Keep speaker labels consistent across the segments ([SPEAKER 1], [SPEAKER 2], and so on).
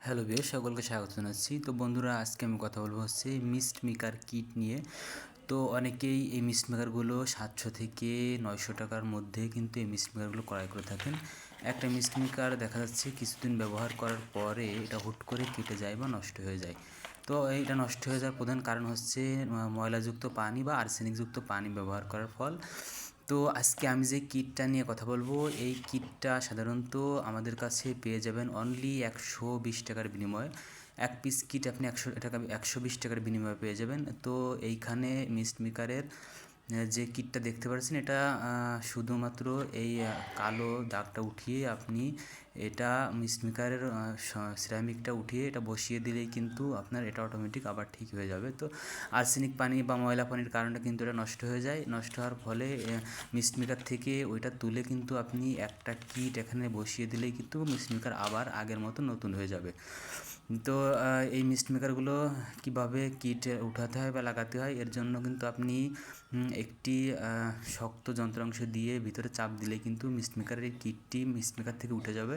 [SPEAKER 1] Hello বেশ সকলকে স্বাগত জানাচ্ছি। তো বন্ধুরা, আজকে আমি কথা বলব হচ্ছে মিস্ট মেকার কিট নিয়ে। তো অনেকেই এই মিস্ট মেকারগুলো সাতশো থেকে নয়শো টাকার মধ্যে কিন্তু এই মিস্ট মেকারগুলো ক্রয় করে থাকেন। একটা মিস্ট মেকার দেখা যাচ্ছে কিছুদিন ব্যবহার করার পরে এটা হুট করে কেটে যায় বা নষ্ট হয়ে যায়। তো এইটা নষ্ট হয়ে যাওয়ার প্রধান কারণ হচ্ছে ময়লাযুক্ত পানি বা আর্সেনিকযুক্ত পানি ব্যবহার করার ফল। তো আজকে আমি যে কিটটা নিয়ে কথা বলব, এই কিটটা সাধারণত আমাদের কাছে পেয়ে যাবেন অনলি একশো বিশ টাকার বিনিময়ে। এক পিস কিট আপনি একশো টাকা একশো বিশ টাকার বিনিময়ে পেয়ে যাবেন। তো এইখানে মিস্ট মেকারের যে কিটটা দেখতে পাচ্ছেন, এটা শুধুমাত্র এই কালো দাগটা উঠিয়ে আপনি এটা মিসমিকারের সিরামিকটা উঠিয়ে এটা বসিয়ে দিলেই কিন্তু আপনার এটা অটোমেটিক আবার ঠিক হয়ে যাবে। তো আর্সেনিক পানি বা ময়লা পানির কারণে কিন্তু এটা নষ্ট হয়ে যায়। নষ্ট হওয়ার ফলে মিসমিকার থেকে ওইটা তুলে কিন্তু আপনি একটা কিট এখানে বসিয়ে দিলেই কিন্তু মিসমিকার আবার আগের মতো নতুন হয়ে যাবে। তো এই মিস্ট মেকারগুলো কীভাবে কিট উঠাতে হয় বা লাগাতে হয়, এর জন্য কিন্তু আপনি একটি শক্ত যন্ত্রাংশ দিয়ে ভিতরে চাপ দিলে কিন্তু মিস্ট মেকারের এই কিটটি মিস্ট মেকার থেকে উঠে যাবে।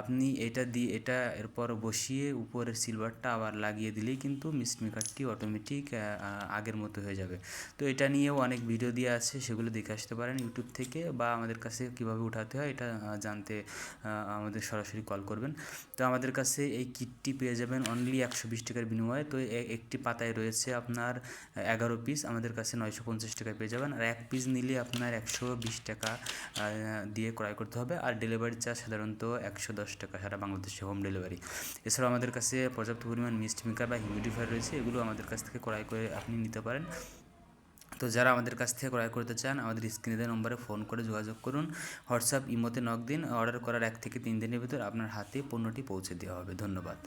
[SPEAKER 1] আপনি এটা দিয়ে এটা এরপর বসিয়ে উপরের সিলভারটা আবার লাগিয়ে দিলেই কিন্তু মিস্ট মেকারটি অটোমেটিক আগের মতো হয়ে যাবে। তো এটা নিয়েও অনেক ভিডিও দিয়ে আছে, সেগুলো দেখে আসতে পারেন ইউটিউব থেকে বা আমাদের কাছে কীভাবে উঠাতে হয় এটা জানতে আমাদের সরাসরি কল করবেন। তো আমাদের কাছে এই কিটটি পেয়ে যাবেন অনলি একশো বিশ টাকার বিনিময়ে। তো একটি পাতায় রয়েছে আপনার এগারো পিস আমাদের কাছে নয়শো পঞ্চাশ টাকায় পেয়ে যাবেন। আর এক পিস নিলে আপনার একশো বিশ টাকা দিয়ে ক্রয় করতে হবে। আর ডেলিভারি চার্জ সাধারণত একশো দশ টাকা সারা বাংলাদেশে হোম ডেলিভারি। এছাড়াও আমাদের কাছে পর্যাপ্ত পরিমাণ মিস্ট মেকার বা হিউমিডিফায়ার রয়েছে, এগুলো আমাদের কাছ থেকে ক্রয় করে আপনি নিতে পারেন। তো যারা আমাদের কাছ থেকে ক্রয় করতে চান, আমাদের স্ক্রিনে নম্বরে ফোন করে যোগাযোগ করুন। হোয়াটসঅ্যাপ, ইমোতে নক দিন। অর্ডার করার এক থেকে তিন দিনের ভিতর আপনার হাতে পণ্যটি পৌঁছে দেওয়া হবে। ধন্যবাদ।